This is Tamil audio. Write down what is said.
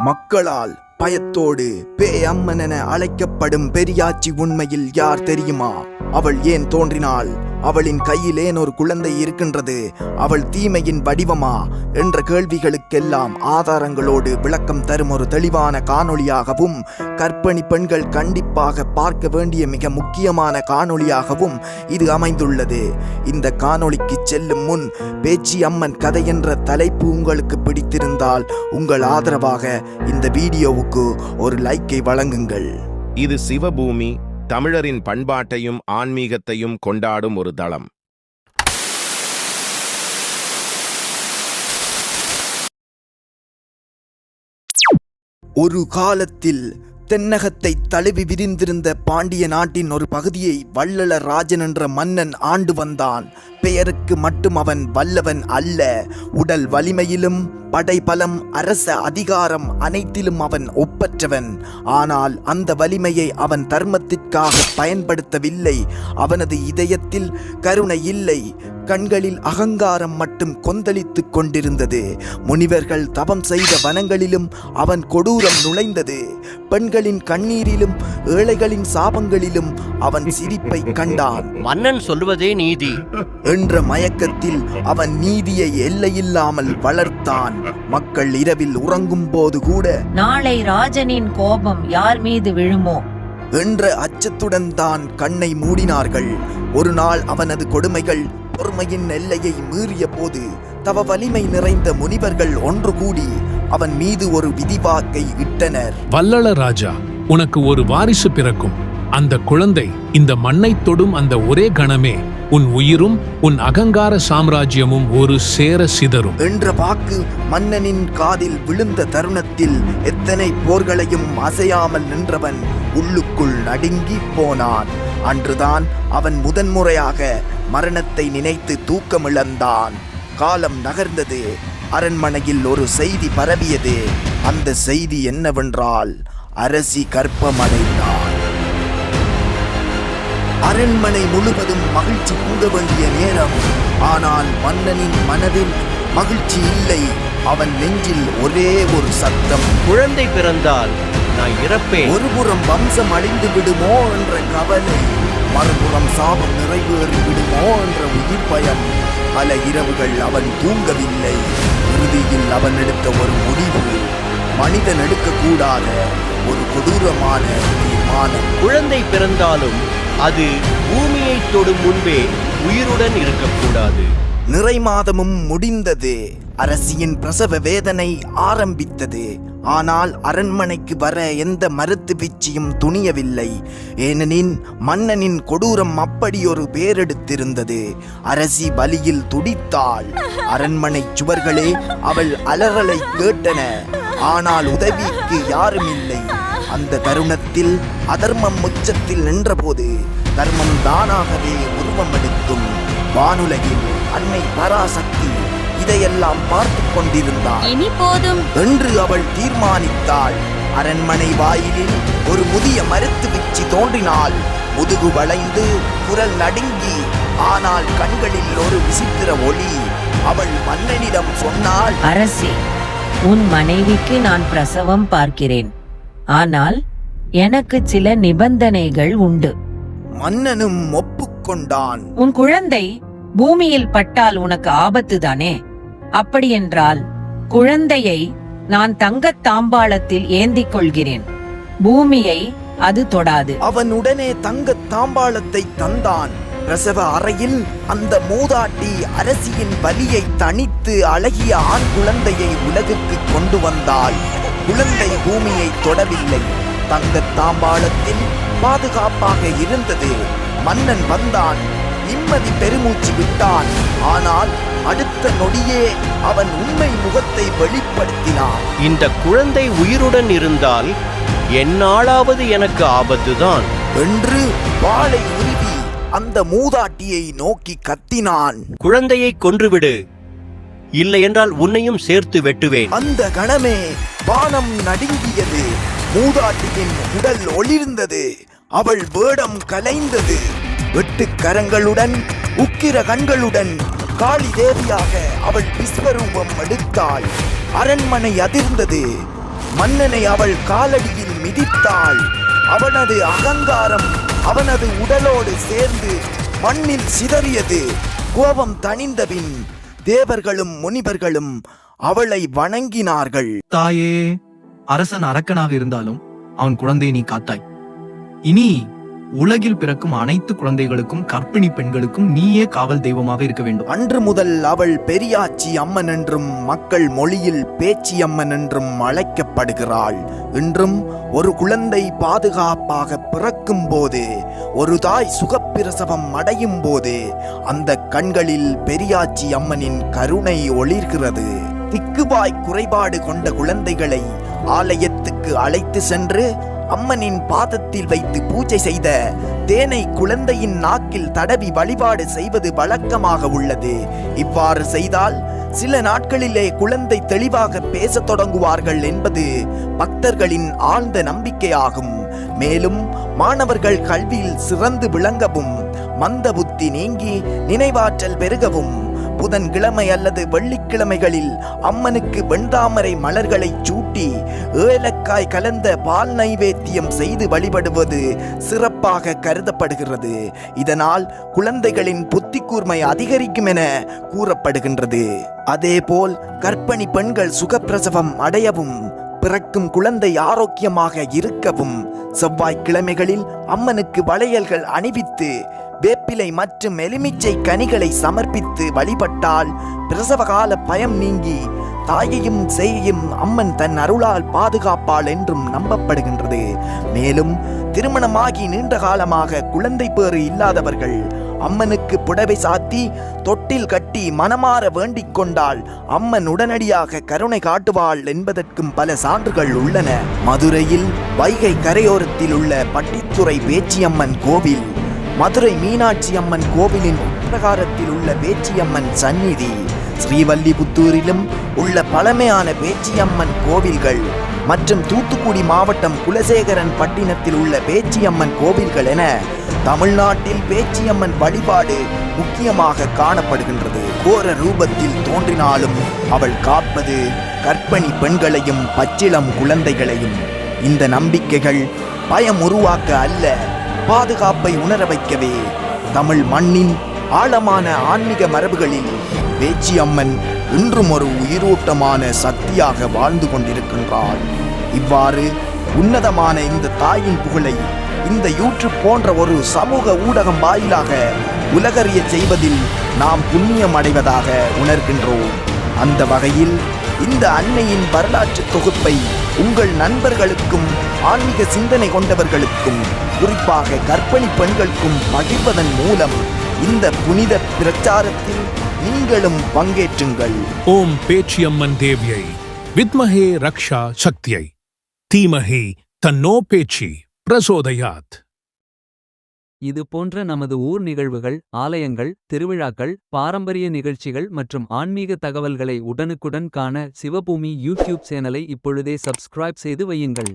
மக்களால் பயத்தோடு பேயம்மன் என அழைக்கப்படும் பெரியாச்சி உண்மையில் யார் தெரியுமா? அவள் ஏன் தோன்றினாள்? அவளின் கையில் ஏன் ஒரு குழந்தை இருக்கின்றது. அவள் தீமையின் வடிவமா? என்ற கேள்விகளுக்கெல்லாம் ஆதாரங்களோடு விளக்கம் தரும் ஒரு தெளிவான காணொளியாகவும் கர்ப்பிணி பெண்கள் கண்டிப்பாக பார்க்க வேண்டிய மிக முக்கியமான காணொளியாகவும் இது அமைந்துள்ளது. இந்த காணொளிக்கு செல்லும் முன் பேச்சி அம்மன் கதை என்ற தலைப்பு உங்களுக்கு பிடித்திருந்தால் உங்கள் ஆதரவாக இந்த வீடியோவுக்கு ஒரு லைக்கை வழங்குங்கள். இது சிவபூமி தமிழரின் பண்பாட்டையும் ஆன்மீகத்தையும் கொண்டாடும் ஒரு தளம். ஒரு காலத்தில் தென்னகத்தை தழுவி விரிந்திருந்த பாண்டிய நாட்டின் ஒரு பகுதியை வள்ளல ராஜன் என்ற மன்னன் ஆண்டு வந்தான். பெயருக்கு மட்டும் அவன் வல்லவன் அல்ல. உடல் வலிமையிலும் படைபலம் அரச அதிகாரம் அனைத்திலும் அவன் ஒப்பற்றவன். ஆனால் அந்த வலிமையை அவன் தர்மத்திற்காக பயன்படுத்தவில்லை. அவனது இதயத்தில் கருணை இல்லை. கண்களில் அகங்காரம் மட்டும் கொந்தளித்துக் கொண்டிருந்தது. முனிவர்கள் தவம் செய்த வனங்களிலும் அவன் கொடூரம் நுழைந்தது. பெண்களின் கண்ணீரிலும் ஏழைகளின் சாபங்களிலும் அவன் சிரிப்பை கண்டான். மன்னன் சொல்வதே நீதி. என்ற மயக்கத்தில் அவன் நீதியை எல்லையில்லாமல் வளர்த்தான். மக்கள் இரவில் உறங்கும் போது கூட நாளை ராஜனின் கோபம் யார் மீது விழுமோ? என்ற அச்சத்துடன் தான் கண்ணை மூடினார்கள். ஒரு நாள் அவனது கொடுமைகள் பொறுமையின் எல்லையை மீறிய போது தவ வலிமை நிறைந்த முனிவர்கள் ஒன்று கூடி அவன் மீது ஒரு விதிவாக்கை இட்டனர். வல்லள ராஜா உனக்கு ஒரு வாரிசு பிறக்கும். அந்த குழந்தை இந்த மண்ணைத் தொடும் அந்த ஒரே கணமே. உன் உயிரும் உன் அகங்கார சாம்ராஜ்யமும் ஒரு சேர சிதறும். என்ற வாக்கு மன்னனின் காதில் விழுந்த தருணத்தில் எத்தனை போர்களையும் அசையாமல் நின்றவன் உள்ளுக்குள் நடுங்கி போனான். அன்றுதான் அவன் முதன்முறையாக மரணத்தை நினைத்து தூக்கமிழந்தான். காலம் நகர்ந்தது. அரண்மனையில் ஒரு செய்தி பரவியது. அந்த செய்தி என்னவென்றால் அரசி கற்பமடைந்தாள் அரண்மனை முழுவதும் மகிழ்ச்சி பொங்க வேண்டிய நேரம். ஆனால் மன்னனின் மனதில் மகிழ்ச்சி இல்லை. அவன் நெஞ்சில் ஒரே ஒரு சத்தம். குழந்தை பிறந்தால் நான் இறப்பேன். ஒருபுறம் வம்சம் அழிந்து விடுமோ என்ற கவலை மறுபுறம் சாபம் நிறைவேறி விடுமோ என்ற உயிர் பயம். பல இரவுகள் அவன் தூங்கவில்லை. இறுதியில் அவன் எடுத்த ஒரு முடிவு மனிதன் எடுக்கக்கூடாத ஒரு கொடூரமான ஆனால் குழந்தை பிறந்தாலும் அது பூமியை தொடும் முன்பே உயிருடன் இருக்கக்கூடாது. நிறை மாதமும் முடிந்தது. அரசியின் பிரசவ வேதனை ஆரம்பித்தது. ஆனால் அரண்மனைக்கு வர எந்த மருத்து பிச்சியும் துணியவில்லை. ஏனெனின் மன்னனின் கொடூரம் அப்படியொரு பேரெடுத்திருந்தது. அரசி வலியில் துடித்தாள். அரண்மனை சுவர்களே அவள் அலறலை கேட்டன. ஆனால் உதவிக்கு யாரும் இல்லை அந்த தருணத்தில் அதர்மம் உச்சத்தில் நின்றபோது தர்மம் தானாகவே உருவம் எடுக்கும் வானுலகில் அன்னை பராசக்தி இதையெல்லாம் பார்த்து கொண்டிருந்தாள். இனி போதும். என்று அவள் தீர்மானித்தாள். அரண்மனை வாயிலில் ஒரு முதிய மருத்து பிச்சி தோன்றினாள். முதுகு வளைந்து குரல் நடுங்கி ஆனால் கண்களில் ஒரு விசித்திர ஒளி. அவள் மன்னனிடம் சொன்னாள் அரசி உன் மனைவிக்கு நான் பிரசவம் பார்க்கிறேன். ஆனால் எனக்கு சில நிபந்தனைகள் உண்டு. மன்னனும் ஒப்புக்கொண்டான். உன் குழந்தை பூமியில் பட்டால் உனக்கு ஆபத்து தானே? அப்படியென்றால் குழந்தையை நான் தங்கத் தாம்பாளத்தில் ஏந்திக் கொள்கிறேன். பூமியை அது தொடாது. அவன் உடனே தங்க தாம்பாளத்தை தந்தான். பிரசவ அறையில் அந்த மூதாட்டி அரசியின் வலியை தணித்து அழகிய ஆண் குழந்தையை உலகுக்கு கொண்டு வந்தாள். குழந்தை பூமியை தொடவில்லை. தங்க தாம்பாளத்தில் பாதுகாப்பாக இருந்தது. மன்னன் வந்தான். நிம்மதி பெருமூச்சு விட்டான். ஆனால் அடுத்த நொடியே அவன் உண்மை முகத்தை வெளிப்படுத்தினான். இந்த குழந்தை உயிருடன் இருந்தால் என்னாலாவது எனக்கு ஆபத்துதான். என்று வாளை உருவி அந்த மூதாட்டியை நோக்கி கத்தினான். குழந்தையை கொன்றுவிடு. இல்லை என்றால் உன்னையும் சேர்த்து வெட்டுவேன். அந்த கணமே வானம் நடுங்கியது மூதாட்டியின் உடல் ஒளிர்ந்தது அவள் வேடம் கலைந்தது வெட்டுக்கரங்களுடன் உக்கிர கண்களுடன் காளி தேவியாக அவள் விஸ்வரூபம் எடுத்தாள். அரண்மனை அதிர்ந்தது மன்னனை அவள் காலடியில் மிதித்தாள். அவனது அகங்காரம் அவனது உடலோடு சேர்ந்து மண்ணில் சிதறியது. கோபம் தணிந்தபின் தேவர்களும் முனிவர்களும் அவளை வணங்கினார்கள். தாயே அரசன் அரக்கனாக இருந்தாலும் அவன் குழந்தையை நீ காத்தாய். இனி உலகில் பிறக்கும் அனைத்து குழந்தைகளுக்கும் கர்ப்பிணி பெண்களுக்கும் நீயே காவல் தெய்வமாக இருக்க வேண்டும். அன்று முதல் அவள் பெரியாச்சி அம்மன் என்றும் மக்கள் மொழியில் பேச்சி அம்மன் என்றும் அழைக்கப்படுகிறாள். இன்றும் ஒரு குழந்தை பாதுகாப்பாக பிறக்கும் போது ஒரு தாய் சுகப்பிரசவம் அடையும் போது அந்த கண்களில் பெரியாச்சி அம்மனின் கருணை ஒளிர்கிறது. திக்குவாய் குறைபாடு கொண்ட குழந்தைகளை ஆலயத்துக்கு அழைத்து சென்று அம்மனின் பாதத்தில் வைத்து பூஜை செய்த தேனை குழந்தையின் நாக்கில் தடவி வழிபாடு செய்வது வழக்கமாக உள்ளது. இவ்வாறு செய்தால் சில நாட்களிலே குழந்தை தெளிவாக பேசத் தொடங்குவார்கள் என்பது பக்தர்களின் ஆழ்ந்த நம்பிக்கையாகும். மேலும் மாணவர்கள் கல்வியில் சிறந்து விளங்கவும் மந்த புத்தி நீங்கி நினைவாற்றல் பெருகவும். புதன்கிழமை அல்லது வெள்ளிக்கிழமைகளில் அம்மனுக்கு வெண்தாமரை மலர்களை சூட்டி ஏலக்காய் கலந்த பால் நைவேத்தியம் செய்து வழிபடுவது சிறப்பாக கருதப்படுகிறது. இதனால் குழந்தைகளின் புத்தி கூர்மை அதிகரிக்கும் என கூறப்படுகின்றது. அதேபோல் கர்ப்பிணி பெண்கள் சுகப்பிரசவம் அடையவும் பிறக்கும் குழந்தை ஆரோக்கியமாக இருக்கவும் செவ்வாய்க்கிழமைகளில் அம்மனுக்கு வளையல்கள் அணிவித்து வேப்பிலை மற்றும் எலுமிச்சை கனிகளை சமர்ப்பித்து வழிபட்டால் பிரசவகால பயம் நீங்கி தாயையும் செய்யும் அம்மன் தன் அருளால் பாதுகாப்பாள் என்றும் நம்பப்படுகின்றது. மேலும் திருமணமாகி நீண்ட காலமாக குழந்தை பேறு இல்லாதவர்கள் அம்மனுக்கு புடவை சாத்தி தொட்டில் கட்டி மனமாற வேண்டிக் கொண்டால் அம்மன் உடனடியாக கருணை காட்டுவாள் என்பதற்கும் பல சான்றுகள் உள்ளன. மதுரையில் வைகை கரையோரத்தில் உள்ள பட்டித்துறை பேச்சியம்மன் கோவில் மதுரை மீனாட்சி அம்மன் கோவிலின் உட்பிரகாரத்தில் உள்ள பேச்சியம்மன் சந்நிதி ஸ்ரீவல்லிபுத்தூரிலும் உள்ள பழமையான பேச்சியம்மன் கோவில்கள் மற்றும் தூத்துக்குடி மாவட்டம் குலசேகரன் பட்டினத்தில் உள்ள பேச்சியம்மன் கோவில்கள் என தமிழ்நாட்டில் பேச்சியம்மன் வழிபாடு முக்கியமாக காணப்படுகின்றது. கோர ரூபத்தில் தோன்றினாலும் அவள் காப்பது கற்பணி பெண்களையும் பச்சிளம் குழந்தைகளையும். இந்த நம்பிக்கைகள் பயம் உருவாக்க அல்ல பாதுகாப்பை உணர வைக்கவே. தமிழ் மண்ணின் ஆழமான ஆன்மீக மரபுகளில் பேச்சியம்மன் இன்றும் ஒரு உயிரோட்டமான சக்தியாக வாழ்ந்து கொண்டிருக்கின்றாள். இவ்வாறு உன்னதமான இந்த தாயின் புகழை இந்த யூடியூப் போன்ற ஒரு சமூக ஊடகம் வாயிலாக உலகறிய செய்வதில் நாம் புண்ணியம் அடைவதாக உணர்கின்றோம். அந்த வகையில் இந்த அன்னையின் வரலாற்று தொகுப்பை உங்கள் நண்பர்களுக்கும் ஆன்மீக சிந்தனை கொண்டவர்களுக்கும் குறிப்பாக கர்ப்பிணி பெண்களுக்கும் பகிர்வதன் மூலம் இந்த புனித பிரச்சாரத்தில் நீங்களும் பங்கேற்றுங்கள். ஓம் பேச்சியம்மன் தேவியை வித்மஹே ரக்ஷா சக்தியை தீமஹி தன்னோ பேச்சி பிரசோதயாத். இது போன்ற நமது ஊர் நிகழ்வுகள் ஆலயங்கள் திருவிழாக்கள் பாரம்பரிய நிகழ்ச்சிகள் மற்றும் ஆன்மீக தகவல்களை உடனுக்குடன் காண சிவபூமி யூடியூப் சேனலை இப்பொழுதே சப்ஸ்கிரைப் செய்து வையுங்கள்.